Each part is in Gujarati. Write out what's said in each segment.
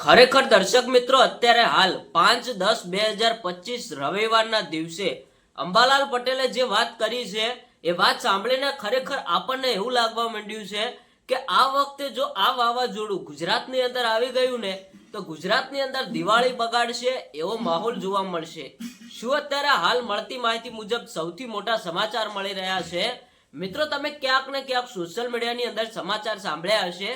ખરેખર દર્શક મિત્રો, અત્યારે હાલ પાંચ દસ બે હજાર પચીસ રવિવારના દિવસે અંબાલાલ પટેલે જે વાત કરી છે, એ વાત સાંભળીને ખરેખર આપણને એવું લાગવા માંડ્યું છે કે આ વખતે જો આ વાવાઝોડું ગુજરાતની અંદર આવી ગયું ને, તો ગુજરાતની અંદર દિવાળી બગાડશે એવો માહોલ જોવા મળશે. શું અત્યારે હાલ મળતી માહિતી મુજબ સૌથી મોટા સમાચાર મળી રહ્યા છે? મિત્રો, તમે ક્યાંક ને ક્યાંક સોશિયલ મીડિયાની અંદર સમાચાર સાંભળ્યા હશે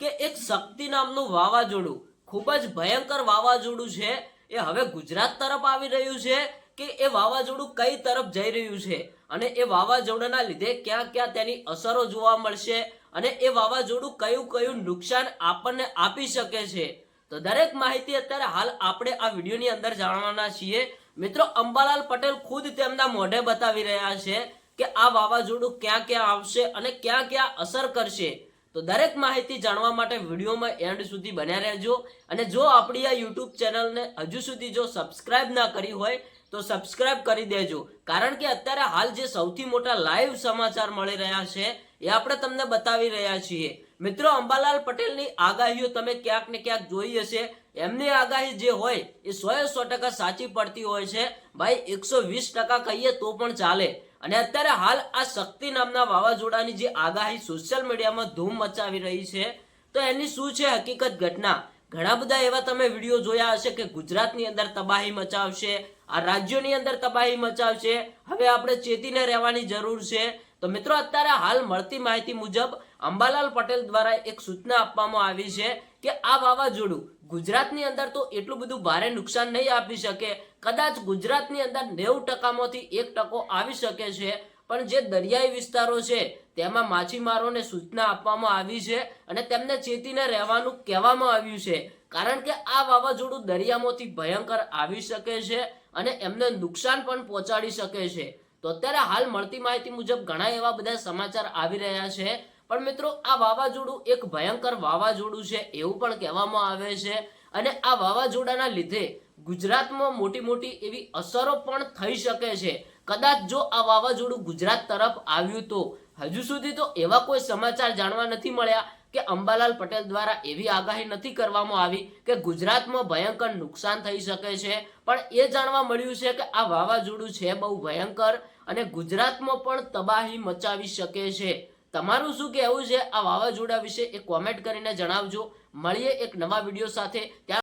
કે એક શક્તિ નામનું વાવાઝોડું ખૂબ જ ભયંકર વાવાઝોડું છે. એ હવે ગુજરાત તરફ આવી રહ્યું છે કે એ વાવાઝોડું કઈ તરફ જઈ રહ્યું છે? અને એ વાવાઝોડાના લીધે ક્યાં ક્યાં તેની અસરો જોવા મળશે? અને એ વાવાઝોડું કયું કયું નુકસાન આપણને આપી શકે છે? તો દરેક માહિતી અત્યારે હાલ આપણે આ વિડીયોની અંદર જાણવાના છીએ. મિત્રો, અંબાલાલ પટેલ ખુદ તેમના મોઢે બતાવી રહ્યા છે કે આ વાવાઝોડું ક્યાં ક્યાં આવશે અને ક્યાં ક્યાં અસર કરશે. તો દરેક માહિતી જાણવા માટે વિડીયોમાં એન્ડ સુધી બન્યા રહેજો. અને જો આપણી આ યુટ્યુબ ચેનલને હજુ સુધી જો સબસ્ક્રાઇબ ના કરી હોય, તો સબસ્ક્રાઇબ કરી દેજો. કારણ કે અત્યારે હાલ જે સૌથી મોટા લાઈવ સમાચાર મળી રહ્યા છે, એ આપણે તમને બતાવી રહ્યા છીએ. મિત્રો, અંબાલાલ પટેલની આગાહીઓ તમે ક્યાંક ને ક્યાંક જોઈ હશે. એમની આગાહી જે હોય, એ સો સો ટકા સાચી પડતી હોય છે. ભાઈ, એકસો વીસ ટકા કહીએ તો પણ ચાલે. અને અત્યારે હાલ આ શક્તિ નામના વાવાઝોડાની જે આગાહી સોશિયલ મીડિયામાં ધૂમ મચાવી રહી છે, તો એની શું છે હકીકત ઘટના? ઘણા બધા એવા તમે વીડિયો જોયા હશે કે ગુજરાતની અંદર તબાહી મચાવશે, આ રાજ્યોની અંદર તબાહી મચાવશે. હવે આપણે ચેતીને રહેવાની જરૂર છે. તો મિત્રો, અત્યારે હાલ મળતી માહિતી મુજબ અંબાલાલ પટેલ દ્વારા એક સૂચના આપવામાં આવી છે કે આ વાવાઝોડું ગુજરાતની અંદર તો એટલું બધું ભારે નુકસાન નહીં આપી શકે. કદાચ ગુજરાતની અંદર નેવું ટકામાંથી એક ટકો આવી શકે છે. પણ જે દરિયાઈ વિસ્તારો છે, તેમાં માછીમારોને સૂચના આપવામાં આવી છે અને તેમને ચેતીને રહેવાનું કહેવામાં આવ્યું છે. કારણ કે આ વાવાઝોડું દરિયામાંથી ભયંકર આવી શકે છે અને એમને નુકસાન પણ પહોંચાડી શકે છે. તો અત્યારે હાલ મળતી માહિતી મુજબ ઘણા એવા બધા સમાચાર આવી રહ્યા છે. પણ મિત્રો, આ વાવાઝોડું એક ભયંકર વાવાઝોડું છે એવું પણ કહેવામાં આવે છે. અને આ વાવાઝોડાના લીધે ગુજરાતમાં મોટી મોટી એવી અસરો પણ થઈ શકે છે. કદાચ જો આ વાવાઝોડું ગુજરાત તરફ આવ્યું તો. હજુ સુધી તો એવા કોઈ સમાચાર જાણવા નથી મળ્યા. કે અંબાલાલ પટેલ દ્વારા એવી આગાહી નથી કરવામાં આવી કે ગુજરાતમાં ભયંકર નુકસાન થઈ શકે છે. પણ એ જાણવા મળ્યું છે કે આ વાવાઝોડું છે બહુ ભયંકર અને ગુજરાતમાં પણ તબાહી મચાવી શકે છે. તમારું શું કહેવું છે? આ વાવાઝોડા વિશે એ કોમેન્ટ કરીને જણાવજો. મળીએ એક નવા વીડિયો સાથે. ત્યાં